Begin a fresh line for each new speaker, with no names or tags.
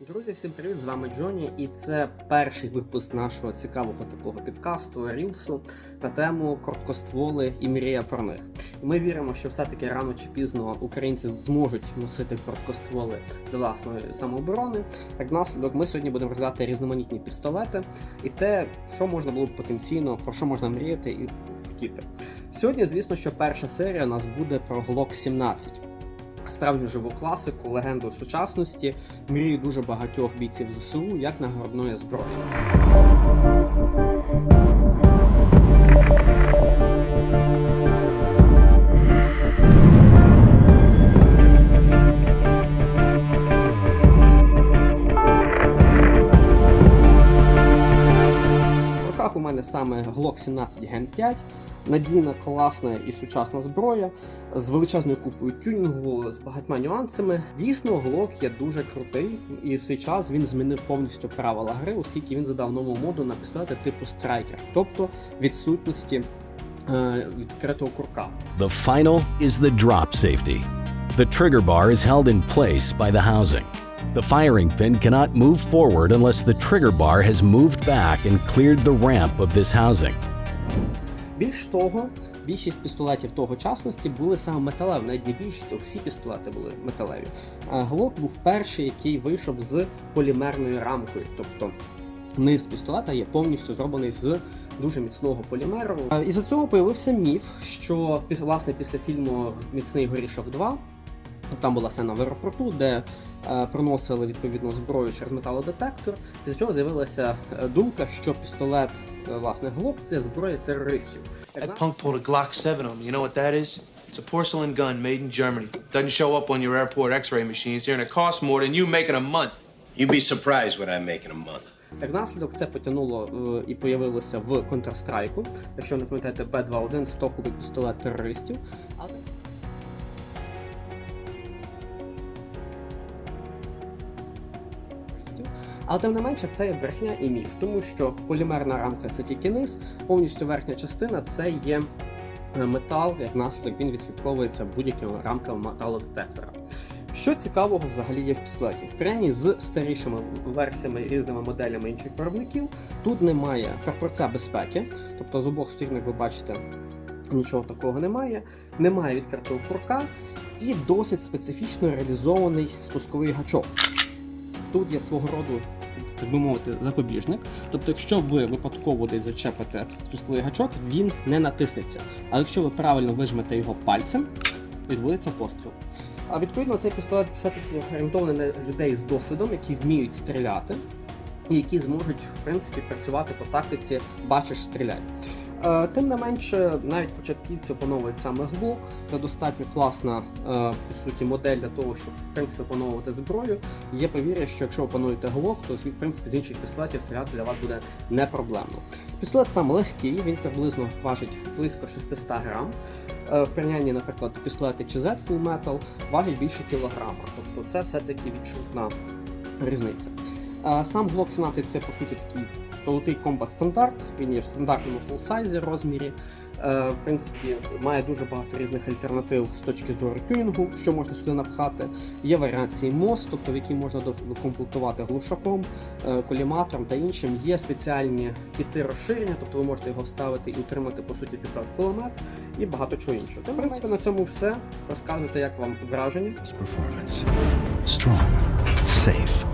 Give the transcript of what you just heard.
Друзі, всім привіт! З вами Джоні, і це перший випуск нашого цікавого такого підкасту Рілсу на тему короткостволи і мрія про них. Ми віримо, що все-таки рано чи пізно українці зможуть носити короткостволи для власної самооборони. Як наслідок, ми сьогодні будемо розглядати різноманітні пістолети і те, що можна було б потенційно, про що можна мріяти і хотіти. Сьогодні, звісно, що перша серія у нас буде про Glock 17 справжню живу класику, легенду сучасності, мрію дуже багатьох бійців ЗСУ, як нагородної зброї. Саме Glock 17 Gen 5. Надійна, класна і сучасна зброя з величезною купою тюнінгу, з багатьма нюансами. Дійсно, Glock є дуже крутий, і в цей час він змінив повністю правила гри, оскільки він задав нову моду на пістолети типу страйкер, тобто відсутності е, відкритого курка.
The final is the drop safety. The trigger bar is held in place by the housing. The firing pin cannot move forward unless the trigger bar has moved back and cleared the ramp of this housing.
Більш того, більшість пістолетів того часності були саме металеві, навіть не більшість, а всі пістолети були металеві. Glock був перший, який вийшов з полімерною рамкою, тобто. Низ пістолета є повністю зроблений з дуже міцного полімеру. І за цього появився міф, що власне після фільму Міцний горішок 2 там була сцена в аеропорту, де е, проносили відповідну зброю через металодетектор, з чого з'явилася е, думка, що пістолет, е, власне, Glock – це зброя терористів.
That punk pulled a Glock 7 on me. You know what that is? It's a porcelain gun made in Germany. Doesn't show up on your airport x-ray machines here, and it costs more than you make in a month.
You'd be surprised what I make in a month.
Як наслідок це потягнуло е, і появилося в Counter-Strike. Якщо не пам'ятаєте, B21 стоковий пістолет терористів. Але терористів. Але тим не менше, це є брехня і міф, тому що полімерна рамка це тільки низ, повністю верхня частина це є е, метал, як наслідок він відслідковується будь-якими рамками металодетектора. Що цікавого взагалі є в пістолеті? В порівнянні з старішими версіями різними моделями інших виробників, тут немає прапорця безпеки, тобто з обох сторін, як ви бачите, нічого такого немає, немає відкритого курка і досить специфічно реалізований спусковий гачок. Тут є свого роду, так би мовити, запобіжник. Тобто, якщо ви випадково десь зачепите спусковий гачок, він не натиснеться. Але якщо ви правильно вижмете його пальцем, відбудеться постріл. А відповідно цей пістолет все-таки орієнтований на людей з досвідом, які вміють стріляти, і які зможуть в принципі працювати по тактиці бачиш, стріляй. Е, Тим не менше, навіть початківці опановують саме Glock. Це достатньо класна е, по суті модель для того, щоб в принципі опановувати зброю. Є повір'я, що якщо опануєте Glock, то в принципі з інших пістолетів стріляти для вас буде не проблемно. Пістолет сам легкий, він приблизно важить близько 600 грам. Е, В порівнянні, наприклад, пістолети чи Z Full Metal важить більше кілограма. Тобто це все-таки відчутна різниця. Сам Glock 17 це по суті такий столотий комбат стандарт. Він є в стандартному фулсайзі розмірі. Е, В принципі, має дуже багато різних альтернатив з точки зору тюнінгу, що можна сюди напхати. Є варіації МОС, тобто в які можна докомплектувати глушаком, е, коліматором та іншим. Є спеціальні кіти розширення, тобто ви можете його вставити і утримати по суті пістолет кулемет і багато чого іншого. В принципі, на цьому все. Розказуйте, як вам враження.
Strong, safe,